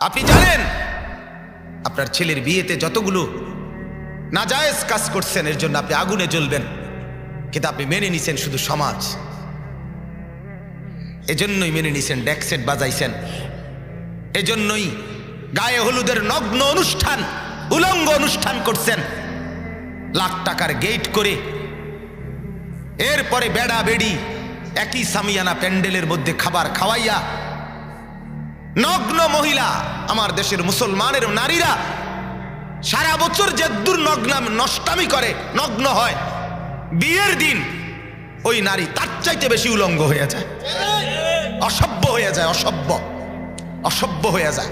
আপনি জানেন, আপনার ছেলের বিয়েতে যতগুলো নাজায়েজ কাজ করছেন, এর জন্য আপনি আগুনে জ্বলবেন। কিন্তু আপনি মেনে নিছেন শুধু সমাজ। এজন্যই মেনে নিছেন ডেকসেট বাজাইছেন। এজন্যই গায়ে হলুদের নগ্ন অনুষ্ঠান, উলঙ্গ অনুষ্ঠান করছেন। লাখ টাকার গেট করে। এরপরে বেড়া বেড়ি একই সামিয়ানা প্যান্ডেলের মধ্যে খাবার খাওয়াইয়া নগ্ন মহিলা আমার দেশের মুসলমানের নারীরা সারা বছর যে দুর্নগ্নাম নষ্টামি করে, নগ্ন হয়। বিয়ের দিন ওই নারী তার চাইতে বেশি উলঙ্গ হয়ে যায়। অসভ্য হয়ে যায়, অসভ্য। অসভ্য হয়ে যায়।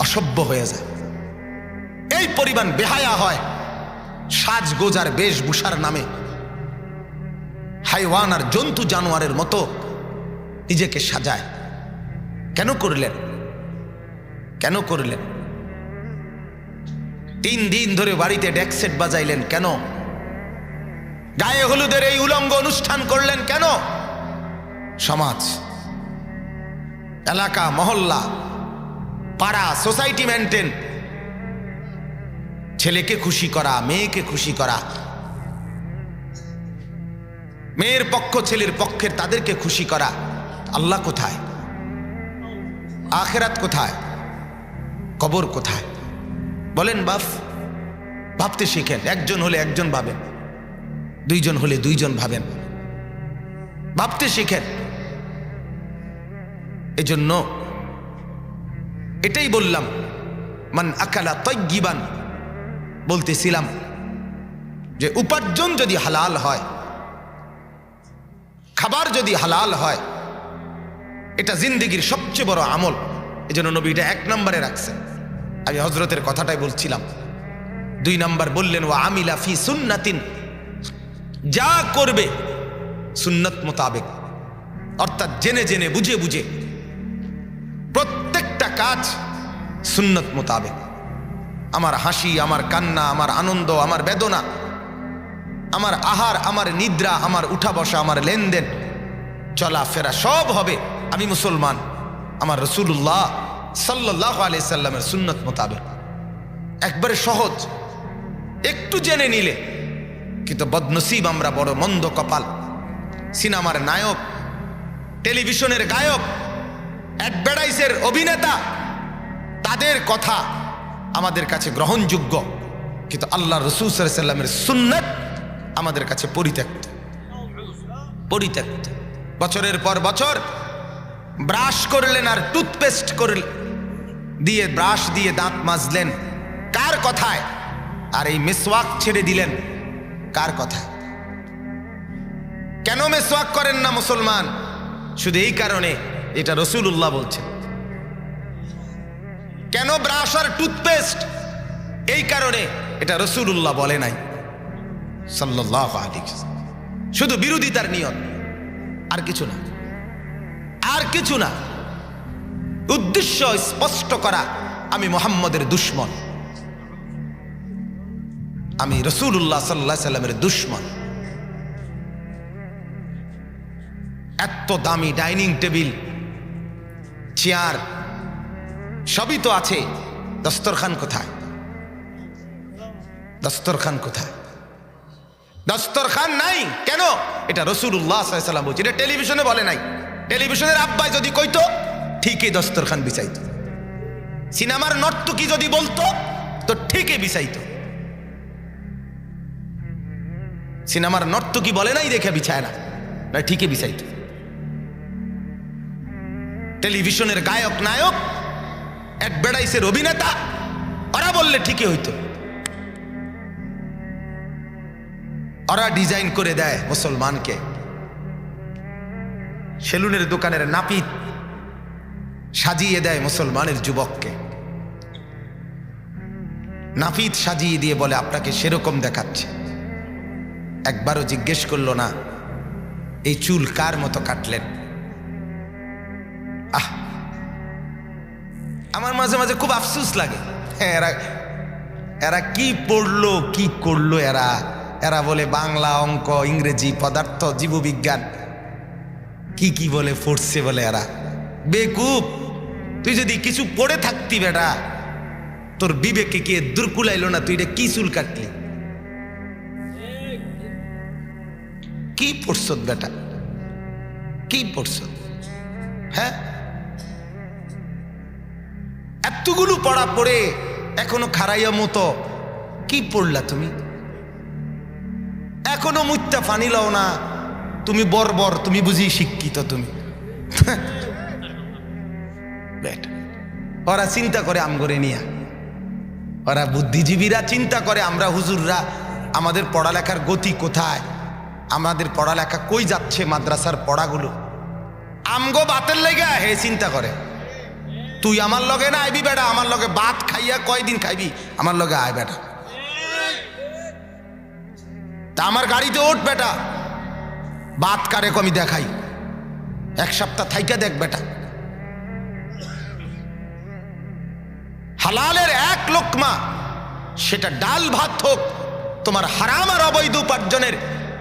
অসভ্য হয়ে যায়। এই পরিমাণ বেহায়া হয় সাজগোজার বেশভূষার নামে। হাইওয়ান আর জন্তু জানোয়ারের মতো নিজেকে সাজায়। কেন করলেন? কেন করলেন? তিন দিন ধরে বাড়িতে ডেকসেট বাজাইলেন কেন? গায়ে হলুদের এই উলঙ্গ অনুষ্ঠান করলেন কেন? সমাজ, এলাকা, মহল্লা, পাড়া, সোসাইটি মেনটেন। ছেলেকে খুশি করা, মেয়েকে খুশি করা। মেয়ের পক্ষ, ছেলের পক্ষের তাদেরকে খুশি করা। আল্লাহ কোথায়? আখেরাত কোথায়? কবর কোথায়? বলেন, বাপ, ভাবতে শিখেন, একজন হলে একজন ভাবেন, দুইজন হলে দুইজন ভাবেন। ভাবতে শিখেন। এজন্য এটাই বললাম, মান আকালা তৈগিবান বলতেছিলাম যে উপার্জন যদি হালাল হয়, খাবার যদি হালাল হয় এটা জিন্দিগির সবচেয়ে বড় আমল। এই জন্য নবী এটা এক নম্বরে রাখছেন আমি হজরতের কথাটাই বলছিলাম। দুই নম্বর বললেন ও আমিলা ফি সুন্নাতিন। যা করবে সুন্নত মোতাবেক। অর্থাৎ জেনে জেনে, বুঝে বুঝে। প্রত্যেকটা কাজ সুন্নত মোতাবেক। আমার হাসি, আমার কান্না, আমার আনন্দ, আমার বেদনা, আমার আহার, আমার নিদ্রা, আমার উঠা বসা, আমার লেনদেন, চলাফেরা সব হবে। আমি মুসলমান। আমার রসুল্লাহ সাল্লাহ আলিয়া সাল্লামের সুন্নত মোতাবেক। একবারে সহজ, একটু জেনে নিলে। কিন্তু বদনসিব আমরা বড় মন্দ কপাল। সিনেমার নায়ক, টেলিভিশনের গায়ক অ্যাডভার্টাইজের অভিনেতা, তাদের কথা আমাদের কাছে গ্রহণযোগ্য। কিন্তু আল্লাহ রসুল সাল্লামের সুন্নত আমাদের কাছে পরিত্যক্ত। পরিত্যক্ত। বছরের পর বছর ব্রাশ করলেন আর টুথপেস্ট করলেন দিয়ে ব্রাশ দিয়ে দাঁত মাজলেন। কার কথায়? আর এই মেসওয়াক ছেড়ে দিলেন। কার কথায়? কেন মেসওয়াক করেন না মুসলমান? শুধু এই কারণে এটা রসুল্লাহ বলছেন। কেন ব্রাশ আর টুথপেস্ট? এই কারণে এটা রসুল্লাহ বলে নাই। সাল্লাহ শুধু বিরোধিতার নিয়ত। আর কিছু না। আর কিছু না। উদ্দেশ্য স্পষ্ট করা, আমি মোহাম্মদের দুশ্মন। আমি রসুল্লাহ সাল্লাহ সাল্লামের দুশ্মন। এত দামি ডাইনিং টেবিল, চেয়ার, সবই তো আছে। দস্তরখান কোথায়? দস্তরখান কোথায়? দস্তরখান নাই। কেন? এটা রসুল্লাহ সাল্লাম বলছে। এটা টেলিভিশনে বলে নাই। টেলিভিশনের আব্বাই যদি কইতো, ঠিকই দস্তরখান বিচাইত। সিনেমার নর্তকি যদি বলতো, তো ঠিকই বিছাইতো সিনেমার নর্তকি বলে নাই দেখে বিছায় না না ঠিকই বিছাইতো টেলিভিশনের গায়ক, নায়ক অ্যাডভার্টাইজের অভিনেতা, ওরা বললে ঠিকই হইতো। ওরা ডিজাইন করে দেয় মুসলমানকে। সেলুনের দোকানের নাপিত সাজিয়ে দেয় মুসলমানের যুবককে। নাপিত সাজিয়ে দিয়ে বলে, আপনাকে সেরকম দেখাচ্ছে। একবারও জিজ্ঞেস করল, না, এই চুল কার মতো কাটলেন? আহ, আমার মাঝে মাঝে খুব আফসুস লাগে। হ্যাঁ এরা এরা কি পড়ল, কি করল এরা? এরা বলে, বাংলা অঙ্ক, ইংরেজি, পদার্থ, জীববিজ্ঞান। কি কি বলে পড়ছে বলে এরা। বেকুব, তুই যদি কিছু পড়ে থাকতি বেটা, তোর বিবেকে কে দুর্কুলাইলো না, তুই কি চুল কাটলি? কি পড়ছ বেটা? কি পড়ছ হ্যাঁ? এতগুলো পড়া পড়ে এখনও খারাইয়া মতো কি পড়লা তুমি? এখনও মুত্যা ফানি লও না তুমি বর্বর, তুমি বুঝি শিক্ষিত তুমি। ওরা চিন্তা করে আম করে নিয়া। ওরা বুদ্ধিজীবীরা চিন্তা করে আমরা হুজুররা, আমাদের পড়ালেখার গতি কোথায়? আমাদের পড়ালেখা কই যাচ্ছে মাদ্রাসার পড়াগুলো? আমগো বাতের লেগে হে চিন্তা করে। তুই আমার লগে না আইবি বেটা? আমার লগে ভাত খাইয়া কয়দিন খাইবি? আমার লগে আয় বেটা। তা আমার গাড়িতে ওঠ বেটা। ভাত কারে কমি দেখাই। এক সপ্তাহ থাইকা দেখ বেটা। হালালের এক লোকমা, সেটা ডাল ভাত হোক, তোমার হারাম আর অবৈধ উপার্জনের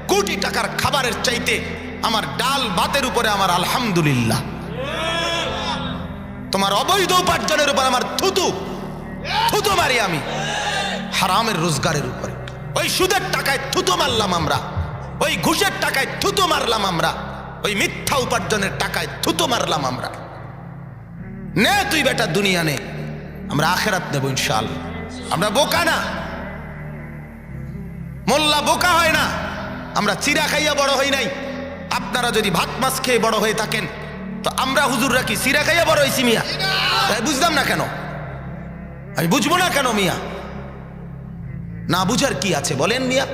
কোটি টাকার খাবারের চাইতে আমার ডাল ভাতের উপরে আমার আলহামদুলিল্লাহ। তোমার অবৈধ উপার্জনের উপর আমার থুতু থুতু মারি আমি। হারামের রোজগারের উপরে। ওই সুদের টাকায় থুতু মারলাম আমরা। ওই ঘুষের টাকায় থুতু মারলাম আমরা। ওই মিথ্যা উপার্জনের টাকায় থুতু মারলাম আমরা। নে তুই বেটা দুনিয়া নে। আমরা আখেরাত নেব ইনশাল আমরা বোকা না। মোল্লা বোকা হয় না। আমরা চিরা খাইয়া বড় হই নাই। আপনারা যদি ভাত মাছ খেয়ে বড় হয়ে থাকেন, তো আমরা হুজুররা কি চিরা খাইয়া বড় হয়েছি মিয়া? তাই বুঝলাম না কেন? আমি বুঝব না কেন মিয়া? না বুঝার কি আছে বলেন মিয়া?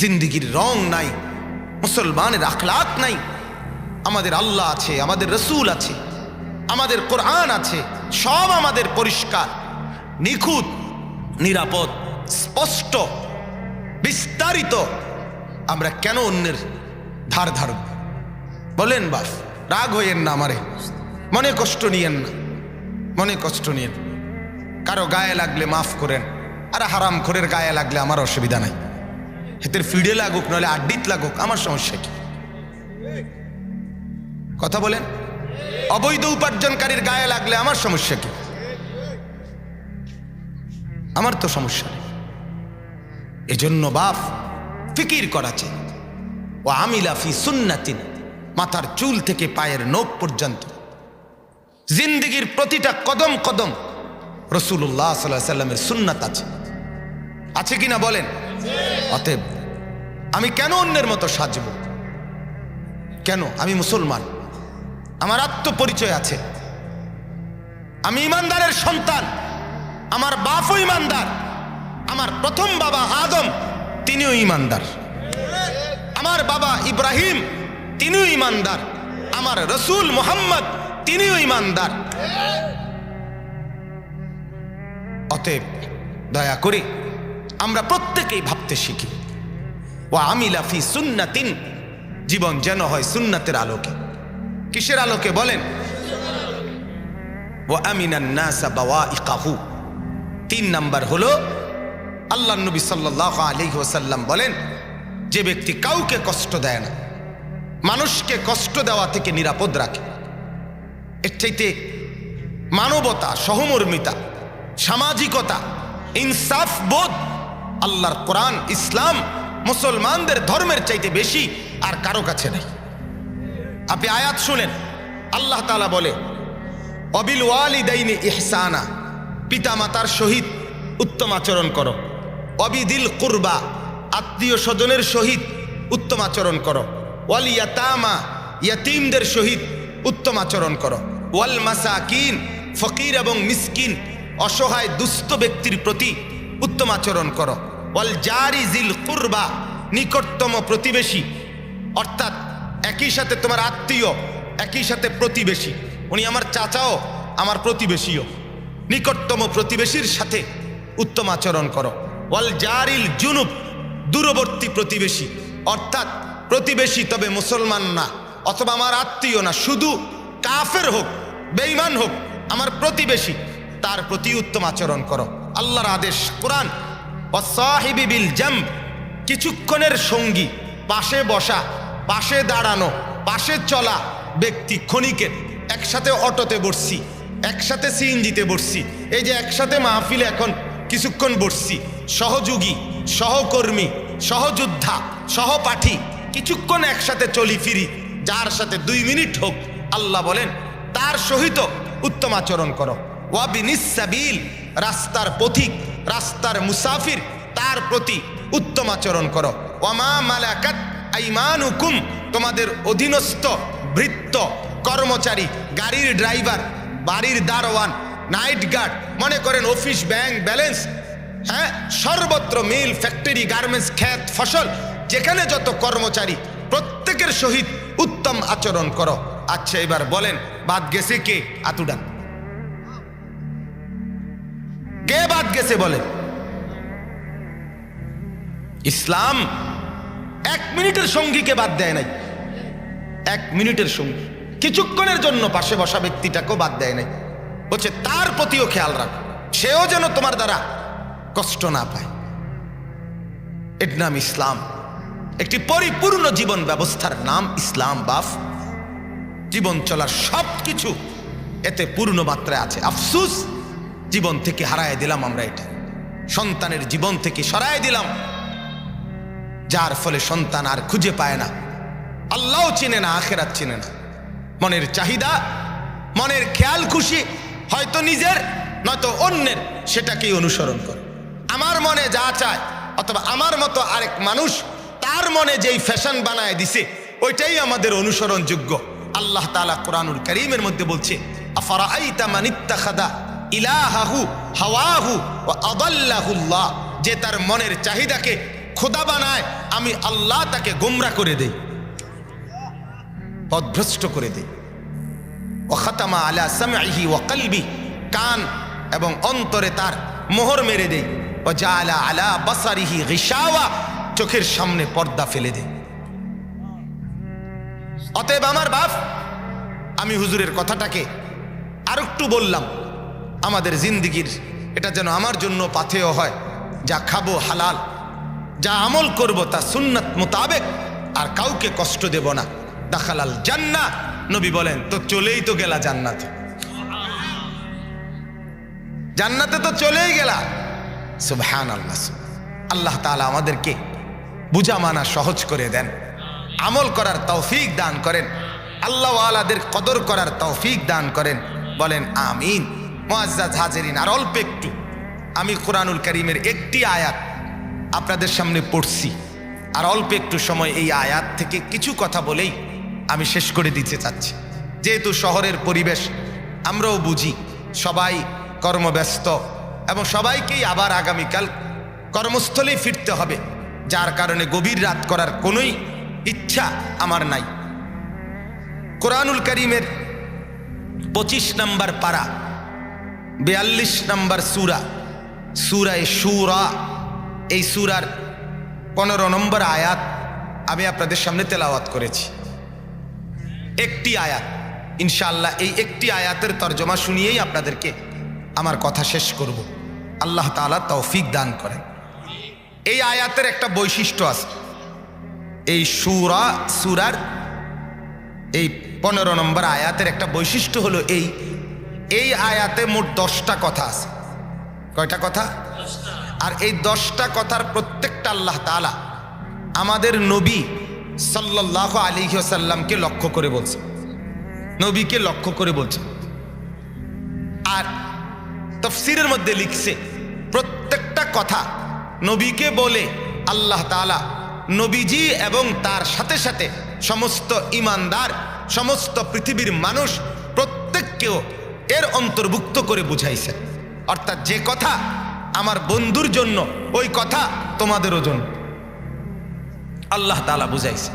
জিন্দিগির রং নাই, মুসলমানের আখলাত নাই। আমাদের আল্লাহ আছে, আমাদের রসুল আছে, আমাদের কোরআন আছে, সব আমাদের পরিষ্কার, নিখুঁত, নিরাপদ, স্পষ্ট, বিস্তারিত। আমরা কেন অন্যের ধার ধারব বলেন বাস, রাগ হইয়েন না আমারে। মনে কষ্ট নিয়েন না। মনে কষ্ট নিয়েন। কারও গায়ে লাগলে মাফ করেন, আর হারাম খোরের গায়ে লাগলে আমার অসুবিধা নাই। হেতের ফিডে লাগুক, নাহলে আড্ডিত লাগুক, আমার সমস্যা কি? কথা বলেন? অবৈধ উপার্জনকারীর গায়ে লাগলে আমার সমস্যা কি? আমার তো সমস্যা নেই। এজন্য বাপ, ফিকির করা চাই। ও আমিলাফি সুন্নাতিন, মাথার চুল থেকে পায়ের নখ পর্যন্ত। জিন্দিগির প্রতিটা কদম কদম রসুল্লাহ সাল্লাহ সাল্লামের সুন্নাত আছে। আছে কিনা বলেন? অতএব আমি কেন অন্যের মতো সাজব? কেন? আমি মুসলমান। আমার আত্মপরিচয় আছে। আমি ইমানদারের সন্তান। আমার বাপও ইমানদার। আমার প্রথম বাবা আদম, তিনিও ইমানদার। আমার বাবা ইব্রাহিম, তিনিও ইমানদার। আমার রসুল মোহাম্মদ, তিনিও ইমানদার। অতএব দয়া করে আমরা প্রত্যেকেই ভাবতে শিখি। ও আমিলাফি সুন্নাতিন, জীবন যেন হয় সুন্নাতের আলোকে। কিসের আলোকে বলেন? ও আমিনান নাসা বাওয়া ইকাহু তিন নাম্বার হলো, আল্লাহ নবী সাল্লাহ আলাইহি ওয়াসাল্লাম বলেন, যে ব্যক্তি কাউকে কষ্ট দেয় না, মানুষকে কষ্ট দেওয়া থেকে নিরাপদ রাখে। এর চাইতে মানবতা, সহমর্মিতা, সামাজিকতা, ইনসাফ বোধ আল্লাহর কোরআন, ইসলাম মুসলমানদের ধর্মের চাইতে বেশি আর কারও কাছে নেই। আপনি আয়াত শুনেন, আল্লাহ তালা বলে, অবিল ওয়ালিদাইনি ইহসানা পিতা মাতার সহিত উত্তম আচরণ করো। অবিদিল কুরবা আত্মীয় স্বজনের সহিত উত্তম আচরণ করো। ওয়াল ইয়াতামা ইয়াতিমদের সহিত উত্তম আচরণ করো। ওয়াল মাসাকিন ফকির এবং মিসকিন, অসহায় দুস্থ ব্যক্তির প্রতি উত্তম আচরণ করো। ওয়াল জারি জিল কুরবা, নিকটতম প্রতিবেশী। অর্থাৎ একই সাথে তোমার আত্মীয়, একই সাথে প্রতিবেশী। উনি আমার চাচাও, আমার প্রতিবেশীও। নিকটতম প্রতিবেশীর সাথে উত্তম আচরণ করো। ওয়াল জারিল জুনুব, দূরবর্তী প্রতিবেশী। অর্থাৎ প্রতিবেশী তবে মুসলমান না, অথবা আমার আত্মীয় না, শুধু কাফের হোক, বেঈমান হোক, আমার প্রতিবেশী, তার প্রতি উত্তম আচরণ করো। আল্লাহর আদেশ, কোরআন অসাহিবি বিল জাম্ব কিছুক্ষণের সঙ্গী, পাশে বসা, পাশে দাঁড়ানো, পাশে চলা ব্যক্তি ক্ষণিকের। একসাথে অটোতে বসছি, একসাথে সিএনজিতে বসছি, এই যে একসাথে মাহফিলে এখন কিছুক্ষণ বসছি। সহযোগী, সহকর্মী, সহযোদ্ধা, সহপাঠী, কিছুক্ষণ একসাথে চলি ফিরি, যার সাথে দুই মিনিট হোক, আল্লাহ বলেন, তার সহিত উত্তম আচরণ করো। ওয়াবিনিসাবিল রাস্তার পথিক রাস্তার মুসাফির তার প্রতি উত্তম আচরণ করো। ওয়ামা মালাকাত আইমান হুকুম তোমাদের অধীনস্থ ভৃত্য কর্মচারী, গাড়ির ড্রাইভার, বাড়ির দারোয়ান, নাইট গার্ড, মনে করেন অফিস, ব্যাংক ব্যালেন্স হ্যাঁ? সর্বত্র মিল, ফ্যাক্টরি, গার্মেন্টস খ্যাত ফসল, যেখানে যত কর্মচারী, প্রত্যেকের সহিত উত্তম আচরণ করো। আচ্ছা এবার বলেন, বাদ গেছে কে? আতুডান। কে বাদ গেছে বলে? ইসলাম এক মিনিটের সঙ্গীকে বাদ দেয় নাই। এক মিনিটের সঙ্গী। কিছুক্ষণের জন্য পাশে বসা ব্যক্তিটাকেও বাদ দেয় নাই। বলছে, তার প্রতিও খেয়াল রাখ। সেও যেন তোমার দ্বারা কষ্ট না পায়। এর নাম ইসলাম। একটি পরিপূর্ণ জীবন ব্যবস্থার নাম ইসলাম বাফ। জীবন চলার সব কিছু এতে পূর্ণ মাত্রায় আছে। আফসুস জীবন থেকে হারায় দিলাম আমরা এটা। সন্তানের জীবন থেকে সরায় দিলাম। যার ফলে সন্তান আর খুঁজে পায় না। আল্লাহ চিনে না, আখেরাত চিনে না। মনের চাহিদা, মনের খেয়াল খুশি, হয়তো নিজের, নয়তো অন্যের, সেটাকেই অনুসরণ করে। আমার মনে যা চায়, অথবা আমার মতো আরেক মানুষ, তার মনে যেই ফ্যাশন বানায় দিছে, ওইটাই আমাদের অনুসরণযোগ্য। আল্লাহ তালা কোরআনুল করিমের মধ্যে বলছে আফারা আইতা মানিত্তাখাদা? ইলাহাহু, হাওয়াহু ও আদাল্লাহুল্লাহ। যে তার মনের চাহিদাকে খোদা বানায়, আমি আল্লাহ তাকে গোমরা করে দেই। পদভ্রষ্ট করে দেই। ও খাতামা আলা সামহি ও কলবি, কান এবং অন্তরে তার মোহর মেরে দেই। ও যা আলা আলা বাসারিহি গিসাওয়া চোখের সামনে পর্দা ফেলে দেই। অতএব আমার বাপ, আমি হুজুরের কথাটাকে আর একটু বললাম। আমাদের জিন্দিগির, এটা যেন আমার জন্য পাথেয় হয়, যা খাব হালাল, যা আমল করব তা সুন্নাত মোতাবেক, আর কাউকে কষ্ট দেব না। দাখালাল জান্না নবী বলেন, তো চলেই তো গেলা জান্নাতে। জান্নাতে তো চলেই গেলা। সুবহান আল্লাহ আল্লাহ তাআলা আমাদেরকে বুঝা মানা সহজ করে দেন। আমল করার তৌফিক দান করেন। আল্লাহ আলাদের কদর করার তৌফিক দান করেন। বলেন, আমিন। মোয়াজ্জাজ হাজেরিন, আর অল্প একটু। আমি কোরআনুল করিমের একটি আয়াত আপনাদের সামনে পড়ছি। আর অল্প একটু সময় এই আয়াত থেকে কিছু কথা বলেই আমি শেষ করে দিতে চাচ্ছি। যেহেতু শহরের পরিবেশ, আমরাও বুঝি, সবাই কর্মব্যস্ত এবং সবাইকেই আবার আগামীকাল কর্মস্থলেই ফিরতে হবে, যার কারণে গভীর রাত করার কোনোই ইচ্ছা আমার নাই। কোরআনুল করিমের পঁচিশ নম্বর পারা বিয়াল্লিশ নম্বর সুরা। সুরায় সুরা। এই সুরার পনেরো নম্বর আয়াত আমি আপনাদের সামনে তেলাওয়াত করেছি। একটি আয়াত। ইনশাআল্লাহ এই একটি আয়াতের তর্জমা শুনিয়েই আপনাদেরকে আমার কথা শেষ করব। আল্লাহ তাআলা তৌফিক দান করেন। এই আয়াতের একটা বৈশিষ্ট্য আছে। এই সুরা, সুরার এই পনেরো নম্বর আয়াতের একটা বৈশিষ্ট্য হলো এই এই আয়াতে মোট দশটা কথা আছে। কয়টা কথা? আর এই দশটা কথার প্রত্যেকটা আল্লাহ তালা আমাদের নবী সাল্লাহ আলী সাল্লামকে লক্ষ্য করে বলছে। নবীকে লক্ষ্য করে বলছে। আর তফসিরের মধ্যে লিখছে, প্রত্যেকটা কথা নবীকে বলে আল্লাহ তালা নবীজি এবং তার সাথে সাথে সমস্ত ইমানদার, সমস্ত পৃথিবীর মানুষ প্রত্যেককেও এর অন্তর্ভুক্ত করে বুঝাইছেন অর্থাৎ যে কথা আমার বন্ধুর জন্য, ওই কথা তোমাদেরও জন্য। আল্লাহ তালা বুঝাইছে।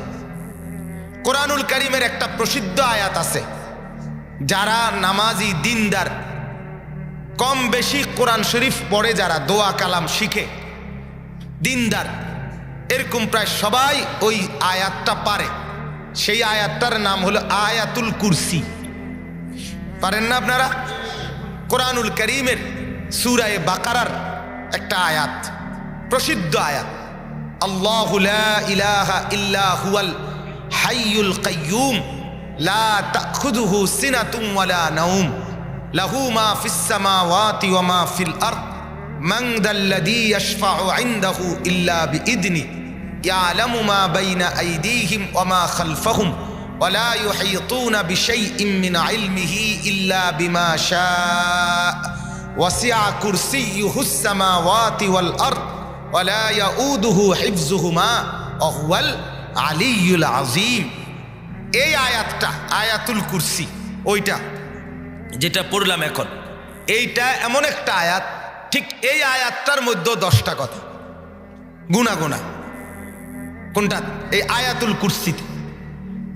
কোরআনুল করিমের একটা প্রসিদ্ধ আয়াত আছে। যারা নামাজি দিনদার, কম বেশি কোরআন শরীফ পড়ে যারা দোয়া কালাম শিখে, দিনদার, এরকম প্রায় সবাই ওই আয়াতটা পারে। সেই আয়াতটার নাম হলো আয়াতুল কুরসি। পারেন না আপনারা? কোরআনুল করিমের সুরায় বাকারার একটা আয়াত, প্রসিদ্ধ আয়াত। আল্লাহ ইলাহা ইল্লা হুয়াল হাইয়ুল কাইয়ুম, লা তাখুযুহু সিনাতুম ওয়ালা নাউম, লাহু মা ফিস সামাওয়াতি ওয়া মা ফিল আরদ, মান দাল্লাযী ইয়াশফাউ ইনদাহু ইল্লা বিইذনি ইয়ালামু মা বাইনা আইদিহিম ওয়া মা খালফাহুম। ولا يحيطون بشيء من علمه إلا بما شاء وسع كرسيه السماوات والأرض ولا يؤوده حفظهما وهو العلي العظيم এই আয়াতটা আয়াতুল কুরসি ওইটা যেটা পড়লাম এখন এইটা এমন একটা আয়াত ঠিক এই আয়াতটার মধ্যে দশটা কথা গুনা গুনা কোনটা এই আয়াতুল কুরসিতে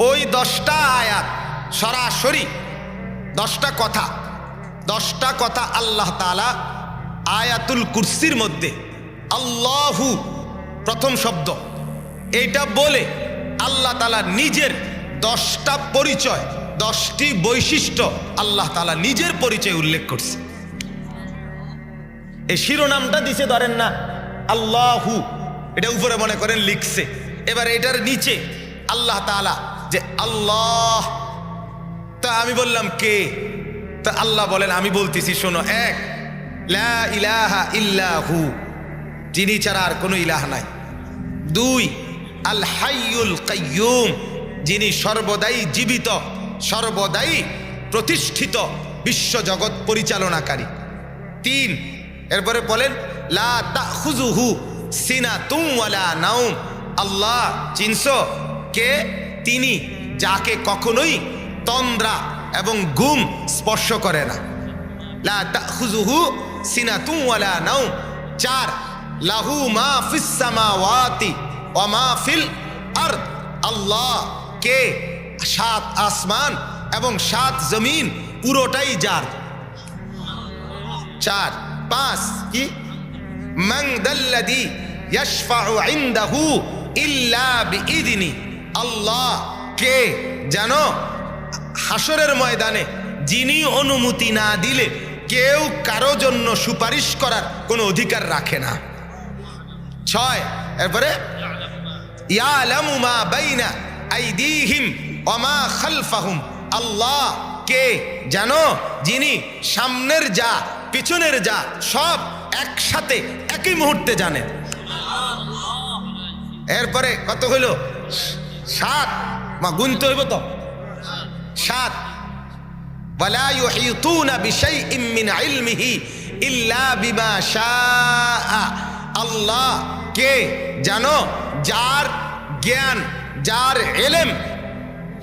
ওই দশটা আয়াত সরাসরি, দশটা কথা দশটা কথা আল্লাহ তালা আয়াতুল কুরসির মধ্যে, আল্লাহু প্রথম শব্দ। এইটা বলে আল্লাহ তালা নিজের দশটা পরিচয়, দশটি বৈশিষ্ট্য আল্লাহ তালা নিজের পরিচয় উল্লেখ করছে। এই শিরোনামটা দিছে ধরেন না, আল্লাহু, এটা উপরে মনে করেন লিখছে। এবার এটার নিচে আল্লাহ তালা যে আল্লাহ। তা আমি বললাম কে? তা আল্লাহ বলেন, আমি বলতেছি, শোনো, এক, লা ইলাহা ইল্লাহু, যিনি ছাড়া আর কোনো ইলাহ নাই। দুই, আল হাইয়ুল কাইয়ুম, যিনি সর্বদাই জীবিত, সর্বদাই প্রতিষ্ঠিত বিশ্বজগৎ পরিচালনাকারী। তিন, এরপরে বলেন, লা তাখুজুহু সিনাতুম ওয়ালা নাউম আল্লাহ, চিনছো? কে? তিনি যাকে কখনোই তন্দ্রা এবং গুম স্পর্শ করে না। লা তাখুজুহু সিনাতুম ওয়ালা নাউম চার, লাহু মা ফিস সামাওয়াতি ওয়া মা ফিল আরদ। আল্লাহ কে? সাত আসমান এবং সাত জমিন পুরোটাই যার। চার, পাঁচ, কি? মান দাল্লাদি ইল্লা বিইذনি আল্লাহ কে জানো হাসরের ময়দানে যিনি অনুমতি না দিলে কেউ কারও জন্য সুপারিশ করার কোনো অধিকার রাখে না। ছয়, এরপরে আল্লাহ কে জানো যিনি সামনের যা, পিছনের যা, সব একসাথে একই মুহূর্তে জানেন। এরপরে কত হইল সাত মা গুনতে হইব তো সাত ولا يحيطون بشيء من علمه إلا بما شاء আল্লাহ কে জানো যার জ্ঞান যার এলেম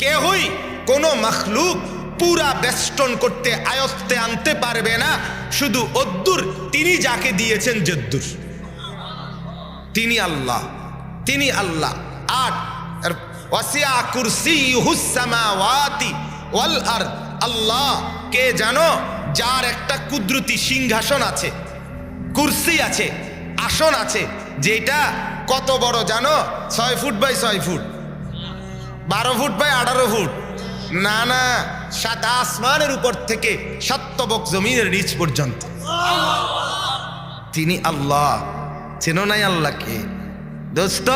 কেহই কোনো মখলুক পুরা বেষ্টন করতে আয়ত্তে আনতে পারবে না শুধু অদ্দুর তিনি যাকে দিয়েছেন যদ্দুর তিনি আল্লাহ তিনি আল্লাহ আট আর ওয়াসিয়া কুরসিয়ুহুস সামাওয়াতি ওয়াল আরদ আল্লাহ, কে জানো? যার একটা কুদরতি সিংহাসন আছে, কুরসি আছে, আসন আছে যেটা কত বড় জানো? ছয় ফুট বাই ছয় ফুট। বারো ফুট বাই আঠারো ফুট। না না, সাত আসমানের উপর থেকে সত্যবক জমিনের নিচ পর্যন্ত। তিনি আল্লাহ। চেনো নাই আল্লাহকে? দোস্ত,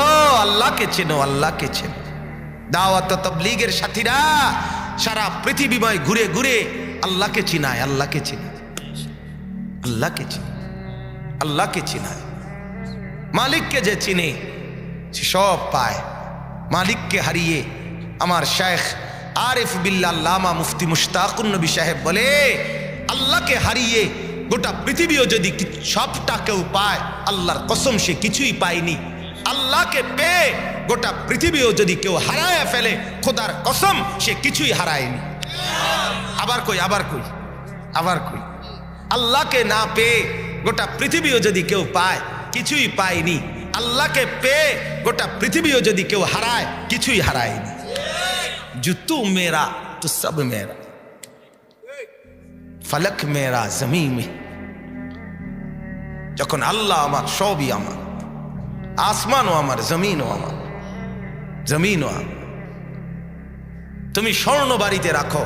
আল্লাহকে চেনো আল্লাহকে চেনো। দাওয়াত তবলিগের সাথীরা সারা পৃথিবীময় ঘুরে ঘুরে আল্লাহকে চিনায় আল্লাহকে চিনায় আল্লাহকে চিনে, আল্লাহকে চিনায়। মালিককে যে চিনে, সে সব পায়। মালিককে হারিয়ে আমার শেখ আরিফ বিল্লাহ লামা মুফতি মুশতাকুন নবী সাহেব বলে, আল্লাহকে হারিয়ে গোটা পৃথিবীও যদি সবটা কেউ পায়, আল্লাহর কসম সে কিছুই পায়নি। আল্লাহকে পেয়ে গোটা পৃথিবীও যদি কেউ হারায় ফেলে, খোদার কসম, সে কিছুই হারায়নি। আবার কই আবার কই আবার কই। আল্লাহকে না পেয়ে গোটা পৃথিবীও যদি কেউ পায়, কিছুই পায়নি। আল্লাহকে পেয়ে গোটা পৃথিবীও যদি কেউ হারায়, কিছুই হারায়নি। জুতু মেরা, তো সব মেরা। ফলক মেরা জমি মে। যখন আল্লাহ আমার, সবই আমার। আসমানও আমার, জমিনও আমার জমিনও আমার। তুমি স্বর্ণ বাড়িতে রাখো,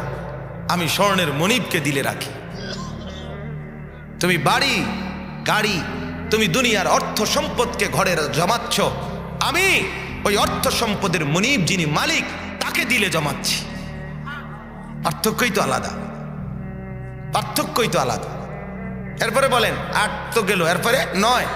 আমি স্বর্ণের মনিবকে দিলে রাখি। তুমি বাড়ি, গাড়ি, তুমি দুনিয়ার অর্থ সম্পদকে ঘরে জমাচ্ছ, আমি ওই অর্থ সম্পদের মনিব যিনি মালিক, তাকে দিলে জমাচ্ছি। পার্থক্যই তো আলাদা, পার্থক্যই তো আলাদা। এরপরে বলেন, আট তো গেল, এরপরে নয়।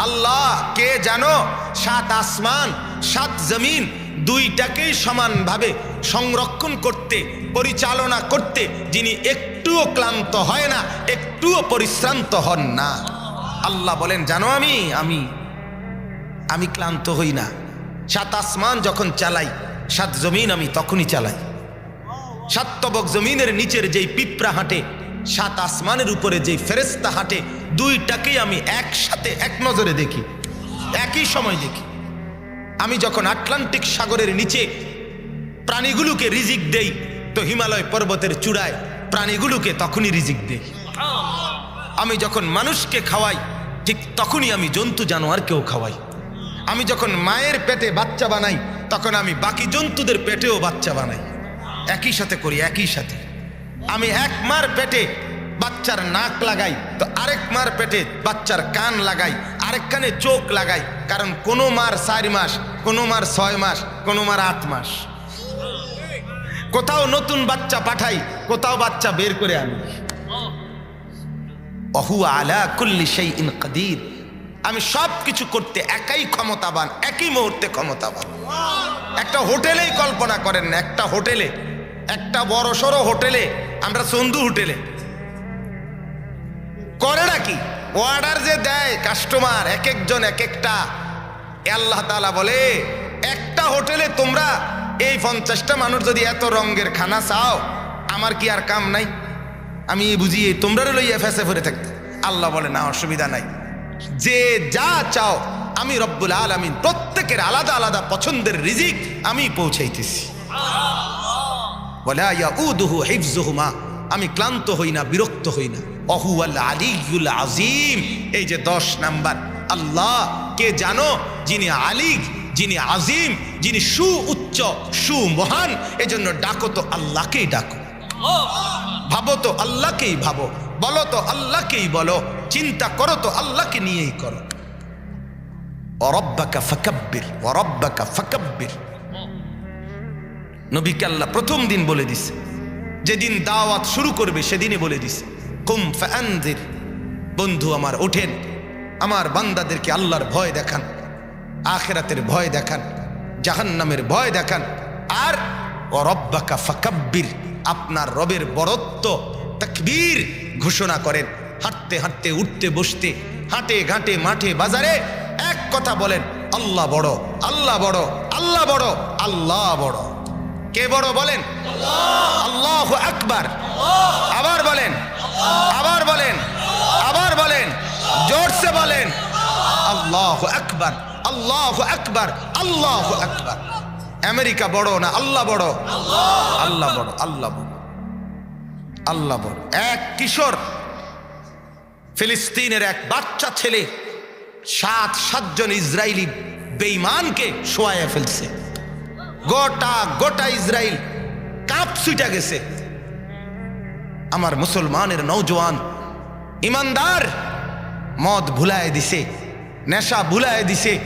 আল্লাহ, কে জানো? সাত আসমান, সাত জমিন দুইটাকেই সমানভাবে সংরক্ষণ করতে, পরিচালনা করতে যিনি একটুও ক্লান্ত হয় না, একটুও পরিশ্রান্ত হন না। আল্লাহ বলেন, জানো আমি? আমি আমি ক্লান্ত হই না। সাত আসমান যখন চালাই, সাত জমিন আমি তখনই চালাই। সাত তবক জমিনের নিচের যেই পিঁপড়া হাঁটে সাত আসমানের উপরে যেই ফেরেস্তা হাঁটে, দুইটাকেই আমি একসাথে এক নজরে দেখি, একই সময় দেখি। আমি যখন আটলান্টিক সাগরের নিচে প্রাণীগুলোকে রিজিক দেই, তো হিমালয় পর্বতের চূড়ায় প্রাণীগুলোকে তখনই রিজিক দেই। আমি যখন মানুষকে খাওয়াই, ঠিক তখনই আমি জন্তু জানোয়ারকেও খাওয়াই। আমি যখন মায়ের পেটে বাচ্চা বানাই, তখন আমি বাকি জন্তুদের পেটেও বাচ্চা বানাই। একই সাথে করি, একই সাথে। আমি এক মার পেটে বাচ্চার নাক লাগাই, তো আরেক মার পেটে বাচ্চার কান লাগাই, আরেক কানে চোখ লাগাই, কারণ কোনো মার চার মাস, কোনো মার ছয় মাস, কোনো মার আট মাস। কোথাও নতুন বাচ্চা পাঠাই, কোথাও বাচ্চা বের করে আনি। অহু আলা কুল্লি সেই ইন কাদির। আমি সব কিছু করতে একাই ক্ষমতাবান, একই মুহূর্তে ক্ষমতাবান। একটা হোটেলেই কল্পনা করেন একটা হোটেলে একটা বড় সড়ো হোটেলে, আমরা সন্ধু হোটেলে। করে নাকি? অর্ডার যে দেয় কাস্টমার এক একজন এক একটা আল্লাহ তালা বলে, একটা হোটেলে তোমরা এই পঞ্চাশটা মানুষ যদি এত রঙের খানা চাও, আমার কি আর কাম নাই? আমি বুঝিয়ে, তোমরা লইয়া ফেসে ভরে থাকতে। আল্লাহ বলে, না, অসুবিধা নাই। যে যা চাও, আমি রব্বুল আলামিন প্রত্যেকের আলাদা আলাদা পছন্দের রিজিক আমি পৌঁছাইতেছি। আমি ক্লান্ত হই না, বিরক্ত হই না। অহু আল আলিউল আজিম এই যে দশ নাম্বার, আল্লাহ কে জানো? যিনি আলিগ যিনি আজিম যিনি সু উচ্চ সু মহান এজন্য ডাকো তো আল্লাহকেই ডাকো। ভাবো তো আল্লাহকেই ভাবো, বলো তো আল্লাহকেই বলো, চিন্তা করো তো আল্লাহকে নিয়েই করো। অরব্বাকা ফাকাব্বির অরব্বাকা ফাকাব্বির। নবীকে আল্লাহ প্রথম দিন বলে দিছে। যেদিন দাওয়াত শুরু করবে, সেদিনই বলে দিছে। কুম ফানজির বন্ধু আমার, ওঠেন। আমার বান্দাদেরকে আল্লাহর ভয় দেখান। আখেরাতের ভয় দেখান। জাহান্নামের ভয় দেখান। আর অরব্বাকা ফাকাব্বির, আপনার রবের বরত্ব, তাকবীর ঘোষণা করেন। হাঁটতে হাঁটতে, উঠতে, বসতে, হাঁটে, ঘাটে, মাঠে, বাজারে এক কথা বলেন, আল্লাহ বড় আল্লাহ বড় আল্লাহ বড় আল্লাহ বড়। কে বড় বলেন? আল্লাহ আকবার। আবার বলেন। আবার বলেন। আবার বলেন। জোরসে বলেন। আল্লাহ আকবার। আল্লাহ আকবার। আল্লাহ আকবার। আমেরিকা বড় না? আল্লাহ বড়। আল্লাহ বড়। আল্লাহ বড়। আল্লাহ বড়। এক কিশোর ফিলিস্তিনের এক বাচ্চা ছেলে সাত, সাতজন ইসরায়েলি বেঈমানকে শোয়াইয়া ফেলছে। গোটা গোটা ইসরায়েল কাপ ছুটা গেছে। আমার মুসলমানের নৌজওয়ান ইমানদার মদ ভুলায় দিছে, নেশা ভুলায় দিছে,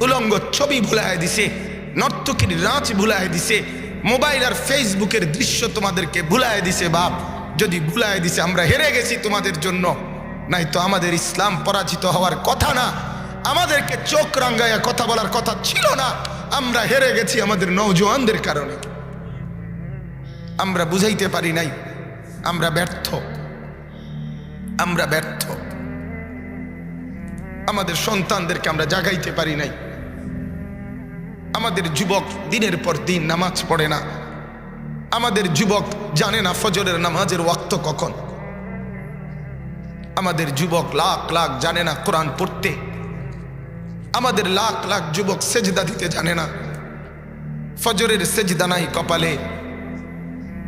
উলঙ্গ ছবি ভুলায় দিছে, নর্তকীর নাচ ভুলায় দিছে, মোবাইল আর ফেসবুকের দৃশ্য তোমাদেরকে ভুলায় দিছে বাপ। যদি ভুলায় দিছে, আমরা হেরে গেছি তোমাদের জন্য। নাই তো আমাদের ইসলাম পরাজিত হওয়ার কথা না। আমাদেরকে চোখ রাঙ্গাইয়া কথা বলার কথা ছিল না। আমরা হেরে গেছি আমাদের নৌজওয়ানদের কারণে। আমরা বুঝাইতে পারি নাই, আমরা ব্যর্থ। আমরা ব্যর্থ। আমাদের সন্তানদেরকে আমরা জাগাইতে পারি নাই। আমাদের যুবক দিনের পর দিন নামাজ পড়ে না। আমাদের যুবক জানে না ফজরের নামাজের ওয়াক্ত কখন। আমাদের যুবক লাখ লাখ জানে না কোরআন পড়তে আমাদের লাখ লাখ যুবক সেজদা দিতে জানে না। ফজরের সেজদা নাই কপালে।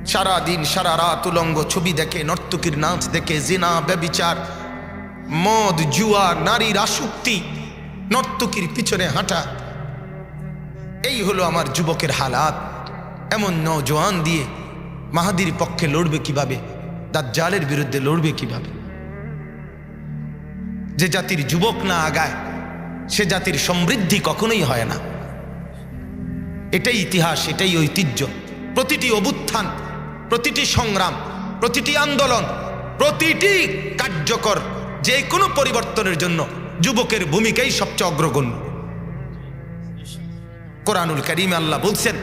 সারা দিন, সারা রাত উলঙ্গ ছবি দেখে, নর্তকীর নাচ দেখে, জিনা, ব্যবিচার, মদ, জুয়া, নারীর আসক্তি, নর্তকীর পিছনে হাঁটা। এই হলো আমার যুবকের হালাত। এমন নজওয়ান দিয়ে মাহাদির পক্ষে লড়বে কীভাবে? দাজ্জালের বিরুদ্ধে লড়বে কীভাবে? যে জাতির যুবক না আগায় সে জাতির সমৃদ্ধি কখনোই হয় না। এটাই ইতিহাস, এটাই ঐতিহ্য। প্রতিটি অভ্যুত্থান, প্রতিটি সংগ্রাম, প্রতিটি আন্দোলন, প্রতিটি কার্যকর যে কোনো পরিবর্তনের জন্য যুবকের ভূমিকাই সবচেয়ে অগ্রগণ্য। কোরআনুল করিম আল্লাহ বলছেন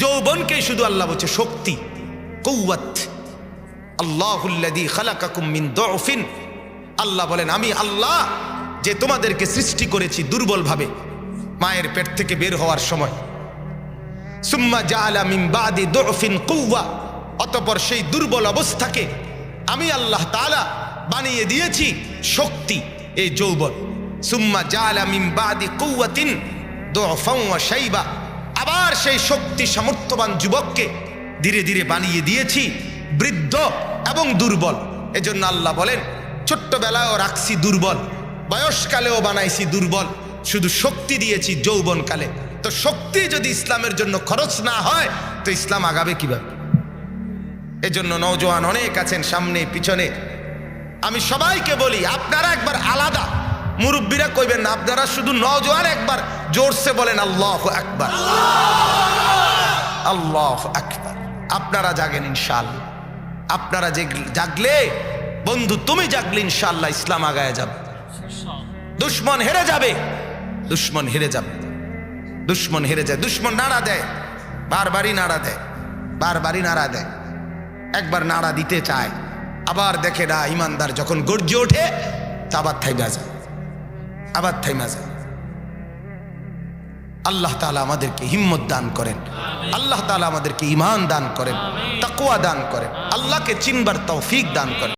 যৌবনকেই শুধু আল্লাহ বলছে শক্তি কৌয়াত আল্লাহুল্লাদি খালাকাকুম মিন আল্লাহ বলেন, আমি আল্লাহ যে তোমাদেরকে সৃষ্টি করেছি দুর্বলভাবে, মায়ের পেট থেকে বের হওয়ার সময়। সুম্মা জাআলা মিন বাদি দফিন কৌয়া অতপর সেই দুর্বল অবস্থাকে আমি আল্লাহ তাআলা বানিয়ে দিয়েছি শক্তি এই যৌবন। সুম্মা জাআলা মিন বাদি কৌয়াতিন দফাও ওয়া আবার সেই শক্তি সামর্থ্যবান যুবককে ধীরে ধীরে বানিয়ে দিয়েছি বৃদ্ধ এবং দুর্বল। এজন্য আল্লাহ বলেন ছোট্টবেলায়ও রাখছি দুর্বল। বয়সকালেও বানাইছি দুর্বল। শুধু শক্তি দিয়েছি যৌবনকালে। তো শক্তি যদি ইসলামের জন্য খরচ না হয়, তো ইসলাম আগাবে কীভাবে? এজন্য নৌজওয়ান অনেক আছেন সামনে, পিছনে। আমি সবাইকে বলি, আপনারা একবার আলাদা। মুরব্বীরা কইবেন না আপনারা শুধু নজওয়ান একবার, জোরসে বলেন, আল্লাহ একবার আল্লাহ আকবার। আপনারা জাগেন ইনশাআল্লাহ। আপনারা জেগ- জাগলে বন্ধু, তুমি জাগলে ইনশাল্লাহ ইসলাম আগায় যাবে। দুশ্মন হেরে যাবে। দুশ্মন হেরে যাবে। দুশ্মন হেরে যায়। দুশ্মন নাড়া দেয়। বারবারই নাড়া দেয়। বারবারই নাড়া দেয়। একবার নাড়া দিতে চায়। আবার দেখে না, ইমানদার যখন গর্জে ওঠে, তা আবার থাইমা যায়। আবার থাইমা যায়। আল্লাহ তালা আমাদেরকে হিম্মত দান করেন। আল্লাহ তালা আমাদেরকে ইমান দান করেন। তাকুয়া দান করেন। আল্লাহকে চিনবার তৌফিক দান করেন।